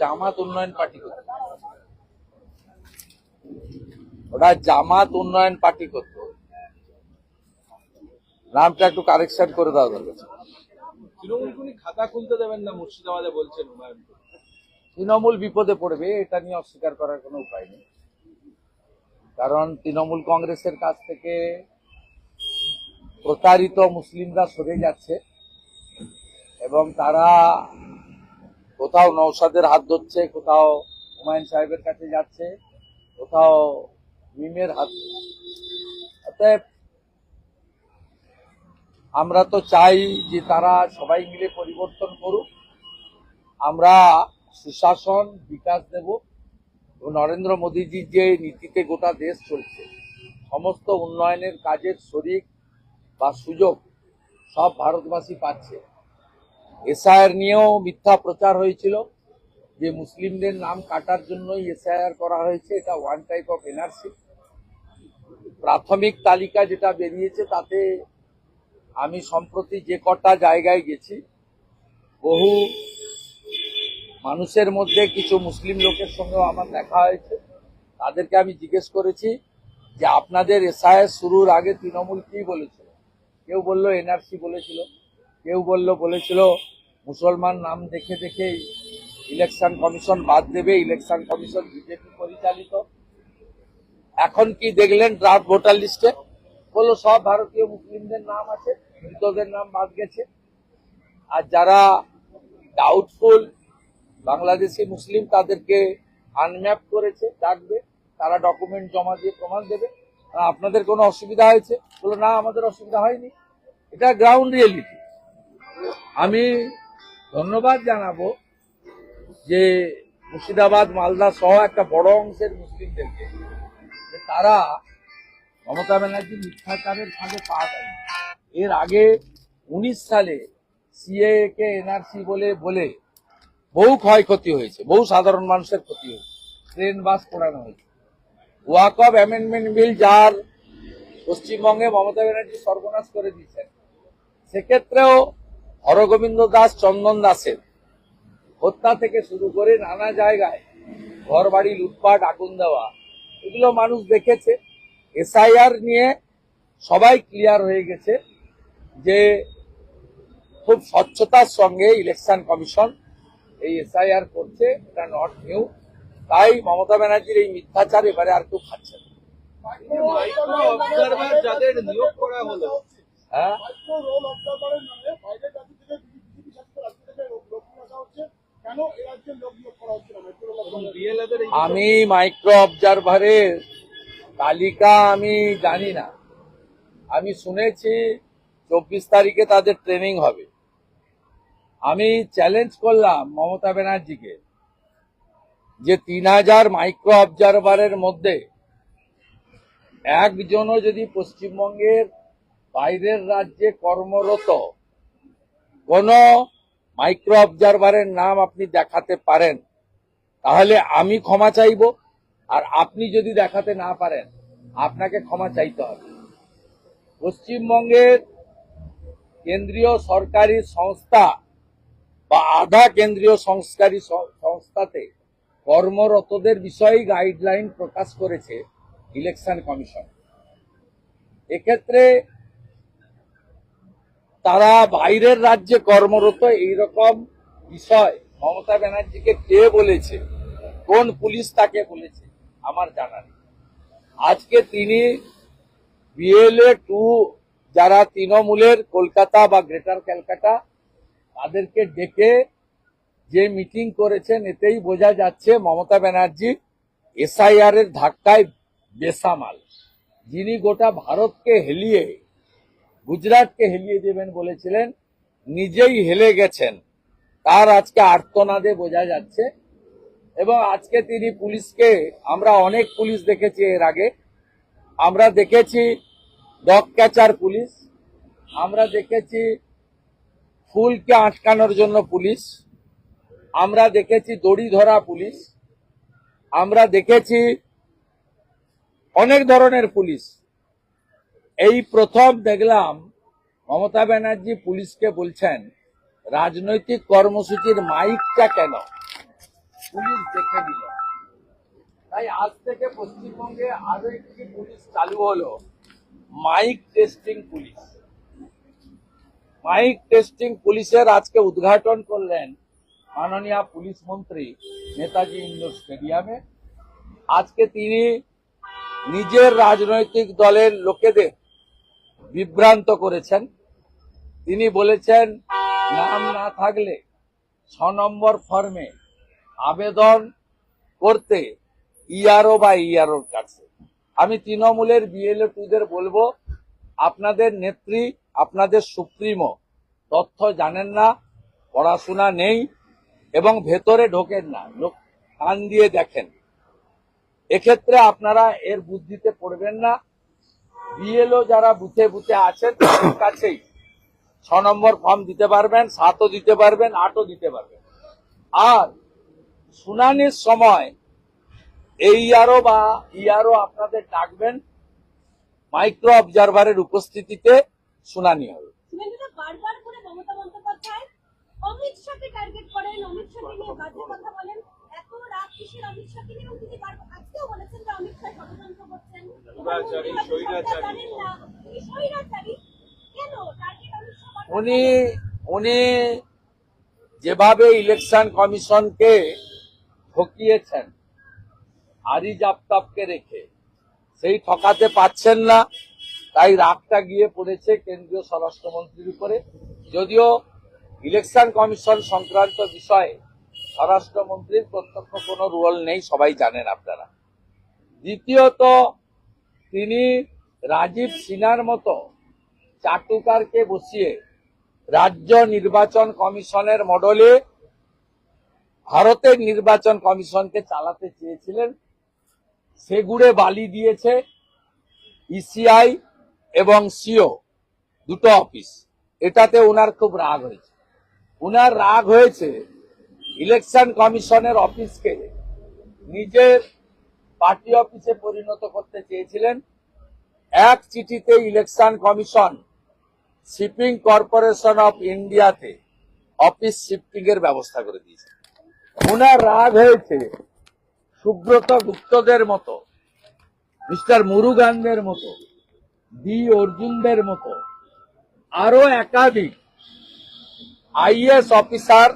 জামাত উন্নয়ন পার্টি করত। ওটা জামাত উন্নয়ন পার্টি করত। নামটা একটু কারেকশন করে দেওয়া দরকার তৃণমূল খাতা খুলতে দেবেন না মুর্শিদাবাদে বলছেন তৃণমূল বিপদে পড়বে এটা নিয়ে অস্বীকার করার কোনো উপায় নেই। কারণ তৃণমূল কংগ্রেসের কাছ থেকে প্রতারিত মুসলিমরা সরে যাচ্ছে এবং তারা কোথাও নৌসাদের হাত ধরছে, কোথাও হুমায়ুন সাহেবের কাছে যাচ্ছে, কোথাও মিমের হাত অতএব আমরা তো চাই যে তারা সবাই মিলে পরিবর্তন করুক। আমরা সুশাসন বিকাশ দেব নরেন্দ্র মোদীজির যে নীতিতে গোটা দেশ চলছে, সমস্ত উন্নয়নের কাজের শরিক বা সুযোগ সব ভারতবাসী পাচ্ছে। এসআইআর নিয়েও মিথ্যা প্রচার হয়েছিল যে মুসলিমদের নাম কাটার জন্যই এসআইআর করা হয়েছে, এটা ওয়ান টাইপ অফ এনআরসি প্রাথমিক তালিকা যেটা বেরিয়েছে তাতে আমি সম্প্রতি যে কটা জায়গায় গেছি, বহু মানুষের মধ্যে কিছু মুসলিম লোকের সঙ্গেও আমার দেখা হয়েছে। তাদেরকে আমি জিজ্ঞেস করেছি যে আপনাদের এসআইএস শুরুর আগে তৃণমূল কি বলেছিল? কেউ বলল এনআরসি বলেছিল, কেউ বলল, বলেছিল মুসলমান নাম দেখে দেখে ইলেকশন কমিশন বাদ দেবে ইলেকশন কমিশন বিজেপি পরিচালিত। এখন কি দেখলেন ড্রাফট ভোটার লিস্টে বলল, সব ভারতীয় মুসলিমদের নাম আছে, মৃতদের নাম বাদ গেছে। আর যারা ডাউটফুল বাংলাদেশি মুসলিম, তাদেরকে আনম্যাপ করেছে, ডাকবে। তারা ডকুমেন্ট জমা দিয়ে প্রমাণ দেবে। আপনাদের কোনো অসুবিধা হয়েছে? বলো না, আমাদের অসুবিধা হয়নি। এটা গ্রাউন্ড রিয়েলিটি আমি ধন্যবাদ জানাব যে মুর্শিদাবাদ, মালদা সহ একটা বড় অংশের মুসলিমদেরকে তারা মমতা ব্যানার্জি মিথ্যাচারের ফাঁদে পা দেয় এর আগে উনিশ সালে সিএ কে এনআরসি বলে বলে বহু ক্ষয়ক্ষতি হয়েছে, বহু সাধারণ মানুষের ক্ষতি হয়েছে, ট্রেন, বাস পোড়ানো হয়েছে। ওয়াকব অ্যামেন্ডমেন্ট বিল যার পশ্চিমবঙ্গে মমতা ব্যানার্জি সর্বনাশ করে দিয়েছেন, সেক্ষেত্রেও হরগোবিন্দ দাস, চন্দন দাসের। হত্যা থেকে শুরু করে নানা জায়গায় ঘর বাড়ি লুটপাট, আগুন দেওয়া, এগুলো মানুষ দেখেছে। এসআইআর নিয়ে সবাই ক্লিয়ার হয়ে গেছে যে খুব স্বচ্ছতার সঙ্গে ইলেকশন কমিশন এই এসআইআর করছে, এটা নট নিউ তাই মমতা ব্যানার্জির এই মিথ্যাচার এবারে আর কেউ খাচ্ছে না। যাদের নিয়োগ করা হলো হ্যাঁ? আমি মাইক্রো অবজারভারের তালিকা আমি জানি না। আমি শুনেছি চব্বিশ তারিখে তাদের ট্রেনিং হবে। আমি চ্যালেঞ্জ করলাম মমতা ব্যানার্জিকে যে তিন হাজার মাইক্রো অবজারভারের মধ্যে একজনও যদি পশ্চিমবঙ্গের বাইরের রাজ্যে কর্মরত, কোন মাইক্রো অবজারভারের নাম আপনি দেখাতে পারেন, তাহলে আমি ক্ষমা চাইব। আর আপনি যদি দেখাতে না পারেন, আপনাকে ক্ষমা চাইতে হবে। পশ্চিমবঙ্গের কেন্দ্রীয় সরকারি সংস্থা বা আধা কেন্দ্রীয় সংস্কারী সংস্থাতে কর্মরতদের বিষয়ে গাইডলাইন প্রকাশ করেছে ইলেকশন কমিশন এক্ষেত্রে তারা বাইরের রাজ্যে কর্মরত, এইরকম বিষয় মমতা ব্যানার্জিকে কে বলেছে? কোন পুলিশ তাকে বলেছে? আমার জানা নেই। আজকে তিনি বিএলএ টু, যারা তৃণমূলের কলকাতা বা গ্রেটার ক্যালকাটা, তাদেরকে ডেকে যে মিটিং করেছেন, এতেই বোঝা যাচ্ছে মমতা ব্যানার্জি এসআইআর এর ধাক্কায় বেসামাল। যিনি গোটা ভারতকে হেলিয়ে গুজরাটকে হেলিয়ে দেবেন বলেছিলেন, নিজেই হেলে গেছেন। তার আজকে আর্তনাদে বোঝা যাচ্ছে। এবং আজকে তিনি পুলিশকে, আমরা অনেক পুলিশ দেখেছি এর আগে। আমরা দেখেছি ডগ ক্যাচার পুলিশ, আমরা দেখেছি ফুলকে আটকানোর জন্য পুলিশ, আমরা দেখেছি দড়ি ধরা পুলিশ, আমরা দেখেছি অনেক ধরনের পুলিশ। এই প্রথম দেখলাম মমতা ব্যানার্জি পুলিশকে বলছেন, রাজনৈতিক কর্মসূচির মাইকটা কেন? পুলিশ দেখে নিল। তাই আজ থেকে পশ্চিমবঙ্গে আরও একটি পুলিশ চালু হলো, mic testing police. Mic testing পুলিশের আজকে উদ্ঘাটন করলেন মাননীয় পুলিশ মন্ত্রী নেতাজি ইন্ডোর স্টেডিয়ামে। আজকে তিনি নিজের রাজনৈতিক দলের লোকেদের বিভ্রান্ত করেছেন। তিনি বলেছেন, নাম না থাকলে ছ নম্বর ফর্মে আবেদন করতে ইআরও বা ইআরওর কাছে। আমি তৃণমূলের বিএলএ টুদের বলব, আপনাদের নেত্রী, আপনাদের সুপ্রিমো, তথ্য জানেন না, পড়াশোনা নেই এবং ভেতরে ঢোকেন না, লোক কান দিয়ে দেখেন। এক্ষেত্রে আপনারা এর বুদ্ধিতে পড়বেন না বিএলও যারা বুথে বুথে আছেন, তাদের কাছেই ছ নম্বর ফর্ম দিতে পারবেন, সাতও দিতে পারবেন, আটও দিতে পারবেন। আর শুনানির সময় এই ইয়ারও বা ইয়ারও আপনাদের ডাকবেন, মাইক্রো অবজারভারের উপস্থিতিতে শুনানি হবে। অমিত শাহকে টার্গেট করেন, অমিত শাহকে নিয়ে বাজে কথা বলেন। রাগ কিসের অমিত শাহকে এবং তিনি আজকেও বলেছেন যে অমিত শাহ ষড়যন্ত্র করছেন। উনি উনি যেভাবে ইলেকশন কমিশনকে ঠকিয়েছেন আরিজ আফতাবকে রেখে সেই ঠকাতে পাচ্ছেন না। তাই রাগটা গিয়ে পড়েছে কেন্দ্রীয় স্বরাষ্ট্রমন্ত্রীর উপরে। যদিও ইলেকশন কমিশন সংক্রান্ত বিষয়ে স্বরাষ্ট্রমন্ত্রীর প্রত্যক্ষ কোনো রোল নেই, সবাই জানেন আপনারা। দ্বিতীয়ত, তিনি রাজীব সিনহার মতো চাটুকারকে বসিয়ে রাজ্য নির্বাচন কমিশনের মডেলে ভারতের নির্বাচন কমিশনকে চালাতে চেয়েছিলেন। সেগুড়ে বালি দিয়েছে ইসিআই এবং সিও, দুটো অফিস। এটাতে ওনার খুব রাগ হয়েছে। ওনার রাগ হয়েছে ইলেকশন কমিশনের অফিসকে নিজের পার্টি অফিসে পরিণত করতে চেয়েছিলেন। এক চিঠিতে election commission shipping corporation of ইন্ডিয়াতে অফিস শিফটিং এর ব্যবস্থা করে দিয়েছে। ওনার রাগ হয়েছে সুব্রত গুপ্তদের মতো, মিস্টার মুরুগানদের মতো, ডি অর্জুনদের মতো আরও একাধিক আইএস অফিসার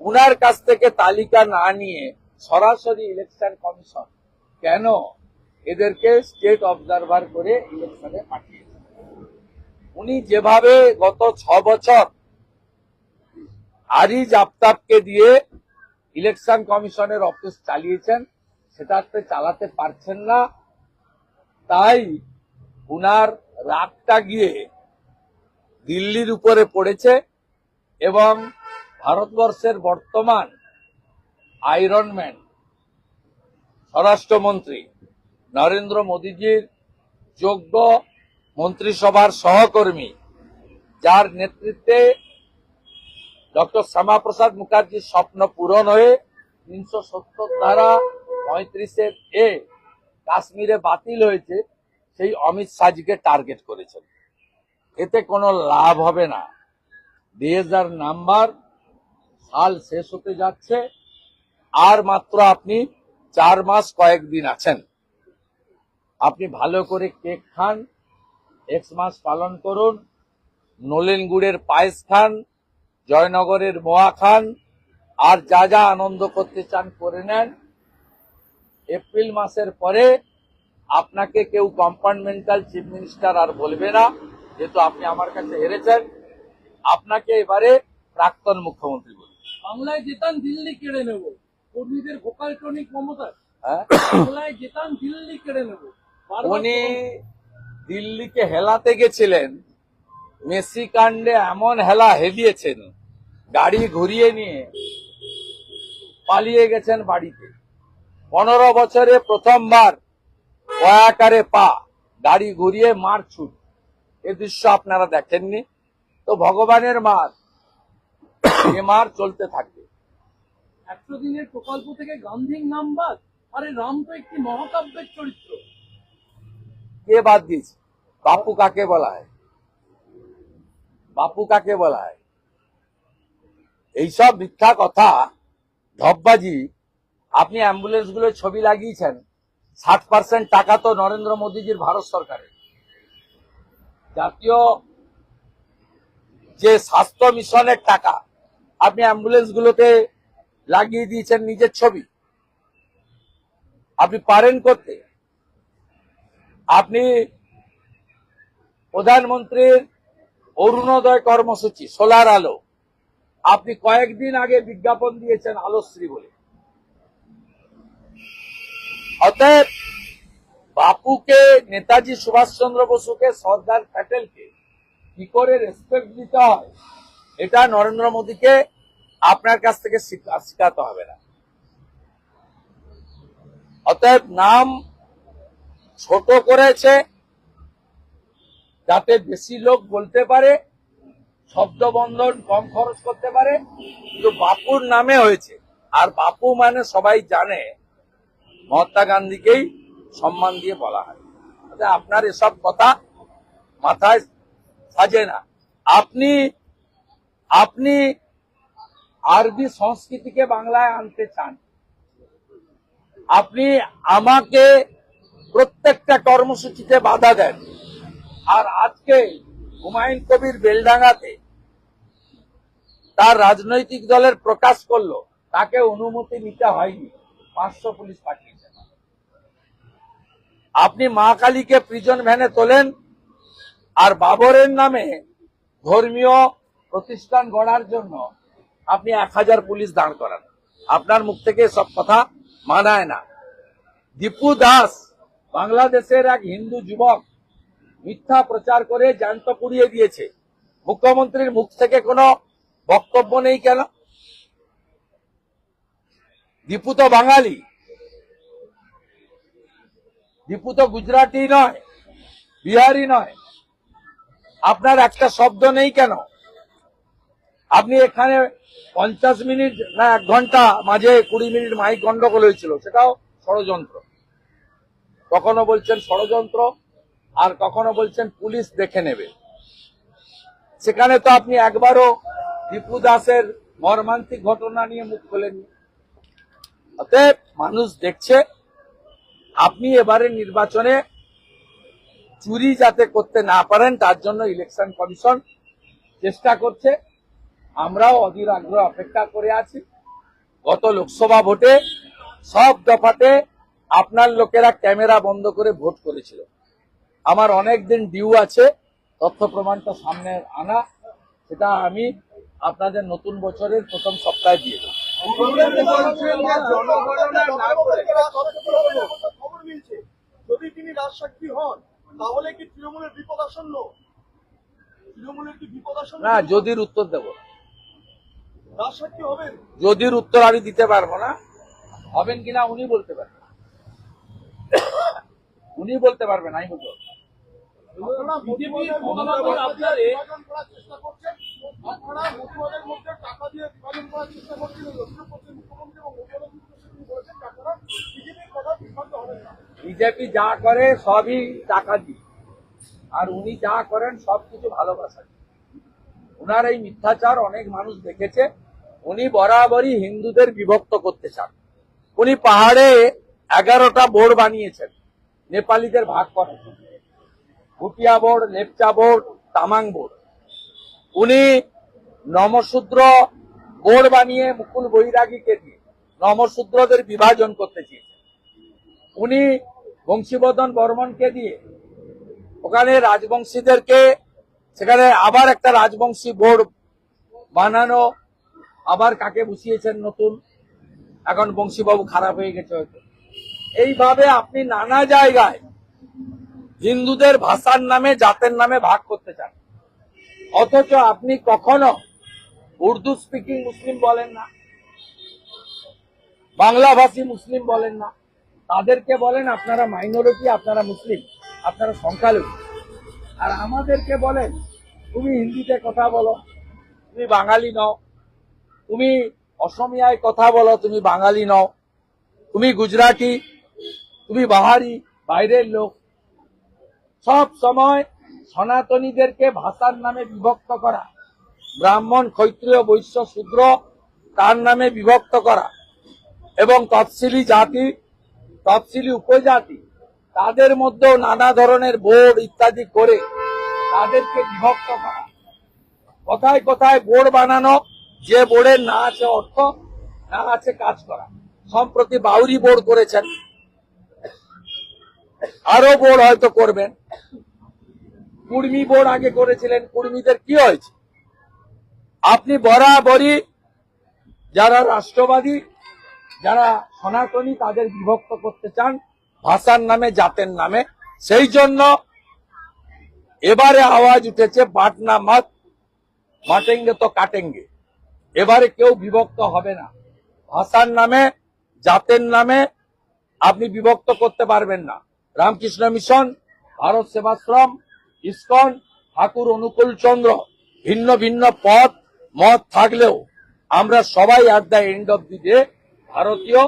উনার কাছ থেকে তালিকা না নিয়ে সরাসরি ইলেকশন কমিশন কেন এদেরকে স্টেট অবজারভার করে ইলেকশনে পাঠিয়েছে? উনি যেভাবে গত ছ বছর আরিজ আফতাবকে দিয়ে ইলেকশন কমিশনের অফিস চালিয়েছেন, সেটাতে চালাতে পারছেন না। তাই উনার রাগটা গিয়ে দিল্লির উপরে পড়েছে এবং ভারতবর্ষের বর্তমান আয়রনম্যান স্বরাষ্ট্রমন্ত্রী নরেন্দ্র মোদীজির যোগ্য মন্ত্রিসভার সহকর্মী, যার নেতৃত্বে ডক্টর শ্যামাপ্রসাদ মুখার্জির স্বপ্ন পূরণ হয়ে তিনশো সত্তর ধারা পঁয়ত্রিশের এ কাশ্মীরে বাতিল হয়েছে, সেই অমিত শাহজিকে টার্গেট করেছেন। এতে কোনো লাভ হবে না। দেজার নাম্বার সাল শেষ হতে যাচ্ছে। আর মাত্র আপনি চার মাস কয়েকদিন আছেন। আপনি ভালো করে কেক খান, এক্স মাস পালন করুন, নলেন গুড়ের পায়েস খান, জয়নগরের মোয়া খান, আর যা যা আনন্দ করতে চান করে নেন। এপ্রিল মাসের পরে আপনাকে কেউ কম্পার্টমেন্টাল চিফ মিনিস্টার আর বলবে না, যেহেতু আপনি আমার কাছে হেরেছেন। আপনাকে এবারে প্রাক্তন মুখ্যমন্ত্রী বাংলায় যেতাম দিল্লি কেড়ে নেব। কর্মীদের ভোকাল টনিক মমতা হ্যাঁ? বাংলায় জেতান দিল্লি কেড়ে নেব। উনি দিল্লিকে হেলাতে গেছিলেন। মেসি কাণ্ডে এমন হেলা হেলিয়েছেন গাড়ি ঘুরিয়ে নিয়ে পালিয়ে গেছেন বাড়িতে। পনেরো বছরে প্রথমবার কয়াকারে পা গাড়ি ঘুরিয়ে মার ছুট। এ দৃশ্য আপনারা দেখেননি। তো ভগবানের মার এ মার চলতে থাকবে। একশো দিনের প্রকল্প থেকে গান্ধীর নাম বাদ আরে রাম তো একটি মহাকাব্যের চরিত্র। কে বাদ দিয়েছে? বাপু কাকে বলা হয়? বাপু কাকে বলা হয়? এইসব মিথ্যা কথা ঢপবাজি আপনি অ্যাম্বুলেন্সগুলো ছবি লাগিয়েছেন ষাট পার্সেন্ট টাকা তো নরেন্দ্র মোদীজির ভারত সরকারের। জাতীয় যে স্বাস্থ্য মিশনের টাকা আপনি অ্যাম্বুলেন্স গুলোতে লাগিয়ে দিয়েছেন নিজের ছবি। আপনি পারেন করতে। আপনি প্রধানমন্ত্রীর অরুণোদয় কর্মসূচি, সোলার আলো। আপনি কয়েকদিন আগে বিজ্ঞাপন দিয়েছেন আলোশ্রী বলে। অতএব বাপুকে, নেতাজি সুভাষচন্দ্র বসুকে, সর্দার প্যাটেলকে কি করে রেসপেক্ট দিতে হয়? এটা নরেন্দ্র মোদীকে আপনার কাছ থেকে শিখা- শিখাতে হবে না। অতএব নাম ছোট করেছে, যাতে বেশি লোক বলতে পারে শব্দবন্ধন কম খরচ করতে পারে, কিন্তু বাপুর নামে হয়েছে। আর বাপু মানে সবাই জানে, মহাত্মা গান্ধীকেই সম্মান দিয়ে বলা হয়। আপনার এসব কথা মাথায় সাজে না। আপনি আপনি আরবি সংস্কৃতিকে বাংলায় আনতে চান, আপনি আমাকে প্রত্যেকটা কর্মসূচিতে বাধা দেন। আর আজকে হুমায়ুন কবির বেলডাঙ্গাতে তার রাজনৈতিক দলের প্রকাশ করল, তাকে অনুমতি নিতে হয়নি, পাঁচশো পুলিশ পাঠিয়েছেন আপনি মা কালীকে প্রিজন ভ্যানে তোলেন, আর বাবরের নামে ধর্মীয় প্রতিষ্ঠান গড়ার জন্য আপনি এক হাজার পুলিশ দাঁড় করান। আপনার মুখ থেকে সব কথা মানায় না। দীপু দাস, বাংলাদেশের এক হিন্দু যুবক, মিথ্যা প্রচার করে জ্যান্ত পুড়িয়ে দিয়েছে। মুখ্যমন্ত্রীর মুখ থেকে কোনো বক্তব্য নেই কেন? দীপু তো বাঙালি। দীপু তো গুজরাটি নয়, বিহারি নয়। আপনার একটা শব্দ নেই কেন? আপনি এখানে পঞ্চাশ মিনিট না এক ঘণ্টা মাঝে কুড়ি মিনিট মাইক গন্ডগোল হয়েছিল, সেটাও ষড়যন্ত্র। কখনো বলছেন ষড়যন্ত্র, আর কখনো বলছেন পুলিশ দেখে নেবে। সেখানে তো আপনি একবারও দীপু দাসের মর্মান্তিক ঘটনা নিয়ে মুখ খোলেননি। অতএব মানুষ দেখছে, আপনি এবারে নির্বাচনে চুরি যাতে করতে না পারেন, তার জন্য ইলেকশন কমিশন চেষ্টা করছে। আমরাও অধীর আগ্রহ অপেক্ষা করে আছি। গত লোকসভা ভোটে সব দফাতে আপনার লোকেরা ক্যামেরা বন্ধ করে ভোট করেছিল। আমার অনেক দিন ডিউ আছে, তথ্য প্রমাণটা সামনে আনা, সেটা আমি আপনাদের নতুন বছরের প্রথম সপ্তাহে দিয়ে যদি না যদির উত্তর দেব। যদির উত্তর আমি দিতে পারব না হবেন কিনা উনি বলতে পারবেন। উনি বলতে পারবেন আমি না। বিজেপি যা করে সবই টাকা দিয়ে। আর উনি যা করেন সবকিছু ভালোবাসা। উনার এই মিথ্যাচার অনেক মানুষ দেখেছে। উনি বরাবরই হিন্দুদের বিভক্ত করতে চান। উনি পাহাড়ে এগারোটা বোর্ড বানিয়েছেন। নেপালিদের ভাগ করেন। Bhutia board Lepcha board, Tamang board. উনি নমশূদ্র বোর্ড বানিয়ে মুকুল বৈরাগীকে দিয়ে নমশূদ্রদের বিভাজন করতে চেয়েছেন। উনি বংশীবদন বর্মনকে দিয়ে ওখানে রাজবংশীদেরকে, সেখানে আবার একটা রাজবংশী বোর্ড বানানো আবার কাকে বসিয়েছেন নতুন? এখন বংশীবাবু খারাপ হয়ে গেছে হয়তো। এইভাবে আপনি নানা জায়গায় হিন্দুদের ভাষার নামে, জাতের নামে ভাগ করতে চান। অথচ আপনি কখনো উর্দু স্পিকিং মুসলিম বলেন না, বাংলাভাষী মুসলিম বলেন না। তাদেরকে বলেন, আপনারা মাইনরিটি আপনারা মুসলিম, আপনারা সংখ্যালঘু। আর আমাদেরকে বলেন, তুমি হিন্দিতে কথা বলো, তুমি বাঙালি নও। তুমি অসমিয়ায় কথা বলো, তুমি বাঙালি নও। তুমি গুজরাটি, তুমি বাহারি, বাইরের লোক। সব সময় সনাতনীদেরকে ভাষার নামে বিভক্ত করা। ব্রাহ্মণ, ক্ষত্রিয়, বৈশ্য, শূদ্র, তার নামে বিভক্ত করা। এবং তফসিলি জাতি, তফসিলি উপজাতি, তাদের মধ্যেও নানা ধরনের বোর্ড ইত্যাদি করে তাদেরকে বিভক্ত করা। কোথায় কোথায় বোর্ড বানানো যে বোর্ডের না আছে অর্থ, না আছে কাজ করা। সম্প্রতি বাউরি বোর্ড করেছেন। আরও বোর্ড হয়তো করবেন। কুর্মি বোর্ড আগে করেছিলেন। কুর্মীদের কি হয়েছে? আপনি বরাবরই যারা রাষ্ট্রবাদী, যারা সনাতনী, তাদের বিভক্ত করতে চান, ভাষার নামে, জাতের নামে। সেই জন্য এবারে আওয়াজ উঠেছে, বাটনা মত, মাটেঙ্গে তো কাটেঙ্গে। এবারে কেউ বিভক্ত হবে না। ভাষার নামে, জাতের নামে আপনি বিভক্ত করতে পারবেন না। রামকৃষ্ণ মিশন, ভারত সেবাশ্রম, ইস্কন, ঠাকুর অনুকূল চন্দ্র, ভিন্ন ভিন্ন পথ, মত থাকলেও আমরা সবাই at the end of the day ভারতীয়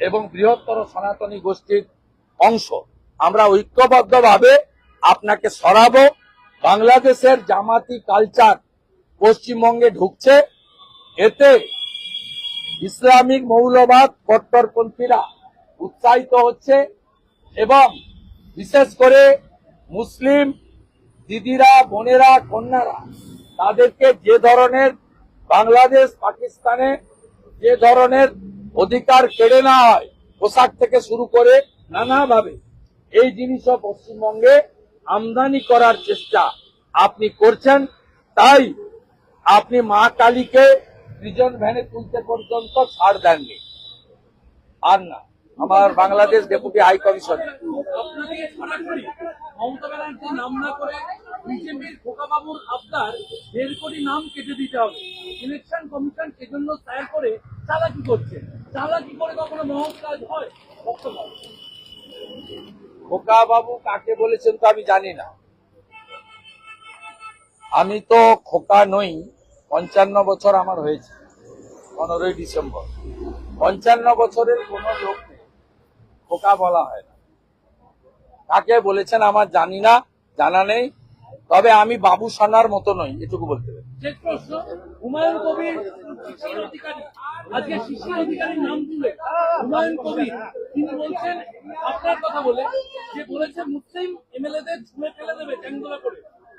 এবং বৃহত্তর সনাতনী গোষ্ঠীর অংশ। আমরা ঐক্যবদ্ধভাবে আপনাকে সরাবো। বাংলাদেশের জামাতি কালচার পশ্চিমবঙ্গে ঢুকছে। এতে ইসলামিক মৌলবাদ কট্টরপন্থীরা উৎসাহিত হচ্ছে এবং বিশেষ করে মুসলিম দিদিরা, বোনেরা, কন্যারা, তাদেরকে যে ধরনের বাংলাদেশ, পাকিস্তানে যে ধরনের অধিকার কেড়ে নেওয়া হয়, পোশাক থেকে শুরু করে নানাভাবে, এই জিনিসও পশ্চিমবঙ্গে আমদানি করার চেষ্টা আপনি করছেন। তাই আপনি মা কালীকে প্রিজন ভ্যানে তুলতে পর্যন্ত ছাড় দেননি। আর না আমার বাংলাদেশ ডেপুটি হাই মমতা ব্যানার্জি নাম না করে বিজেপির খোকাবাবুর আবদার দেড় কোটি নাম কেটে দিতে হবে। ইলেকশন কমিশন সেজন্য করে চালাকি করছে। চালাকি করে কখনো মহৎ কাজ হয়? বক্তব্য খোকা বাবু কাকে বলেছেন তো আমি জানি না। আমি তো খোকা নই। পঞ্চান্ন বছর আমার হয়েছে, পনেরোই ডিসেম্বর। পঞ্চান্ন বছরের কোন লোক নেই, খোকা বলা হয় না। কাকে বলেছেন আমার জানি না, জানা নেই, তবে আমি বাবু সোনার মতো নই, এটুকু বলতে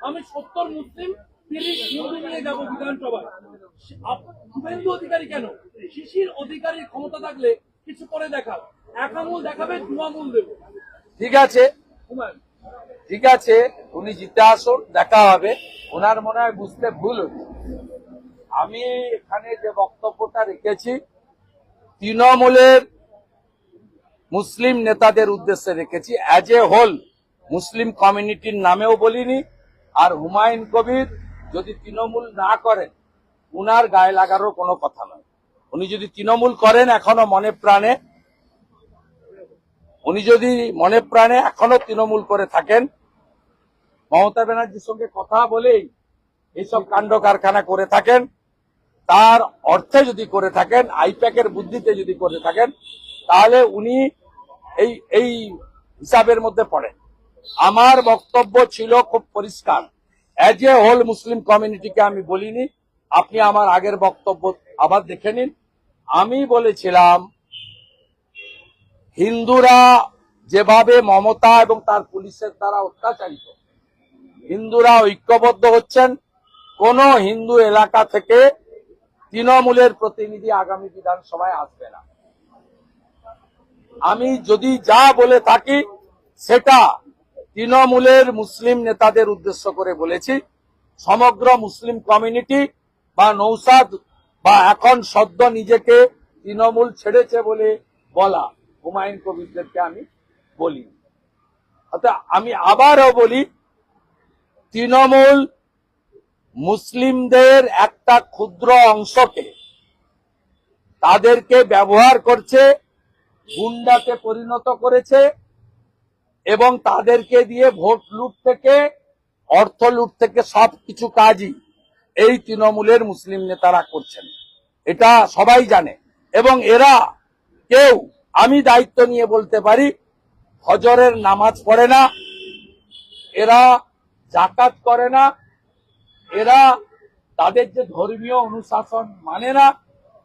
আমি সত্তর মুসলিম ক্ষমতা থাকলে কিছু করে এক দেখাবে ঠিক আছে। ঠিক আছে, উনি জিতে আসুন, দেখা হবে। ওনার মনে হয় বুঝতে ভুল আমি এখানে যে বক্তব্যটা রেখেছি, তৃণমূলের মুসলিম নেতাদের উদ্দেশ্যে রেখেছি। অ্যাজ এ হোল মুসলিম কমিউনিটির নামেও বলিনি, আর হুমায়ুন কবির যদি তৃণমূল না করেন, উনার গায়ে লাগারও কোনো কথা নয়। উনি যদি তৃণমূল করেন এখনও মনে প্রাণে, উনি যদি মনে প্রাণে এখনও তৃণমূল করে থাকেন, মমতা ব্যানার্জির সঙ্গে কথা বলেই এইসব কাণ্ড কারখানা করে থাকেন, তার অর্থে যদি করে থাকেন, আইপ্যাকের বুদ্ধিতে যদি করে থাকেন, তাহলে উনি এই এই হিসাবের মধ্যে পড়েন। আমার বক্তব্য ছিল খুব পরিষ্কার। অ্যাজ এ হোল মুসলিম কমিউনিটিকে আমি বলিনি, আপনি আমার আগের বক্তব্য আবার দেখে নিন। আমি বলেছিলাম, হিন্দুরা যেভাবে মমতা এবং তার পুলিশের দ্বারা অত্যাচারিত, হিন্দুরা ঐক্যবদ্ধ হচ্ছেন, কোন হিন্দু এলাকা থেকে তৃণমূলের প্রতিনিধি আগামী বিধানসভায় আসবে না। আমি যদি যা বলে থাকি, সেটা তৃণমূলের মুসলিম নেতাদের উদ্দেশ্য করে বলেছি, সমগ্র মুসলিম কমিউনিটি বা নৌসাদ বা এখন সদ্য নিজেকে তৃণমূল ছেড়েছে বলে বলা হুমায়ুন কবিরদেরকে আমি বলি। অর্থাৎ আমি আবারও বলি, তৃণমূল মুসলিমদের একটা ক্ষুদ্র অংশকে তাদেরকে ব্যবহার করছে গুন্ডাতে পরিণত করেছে এবং তাদেরকে দিয়ে ভোট লুট থেকে, অর্থ লুট থেকে সব কিছু কাজই এই তৃণমূলের মুসলিম নেতারা করছেন। এটা সবাই জানে। এবং এরা কেউ আমি দায়িত্ব নিয়ে বলতে পারি হজরের নামাজ পড়ে না, এরা জাকাত করে না, এরা তাদের যে ধর্মীয় অনুশাসন মানে না,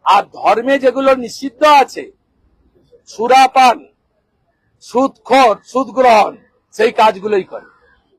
আর ধর্মে যেগুলো নিষিদ্ধ আছে সুরাপান সুদখোর সুদ গ্রহণ সেই কাজগুলোই করে।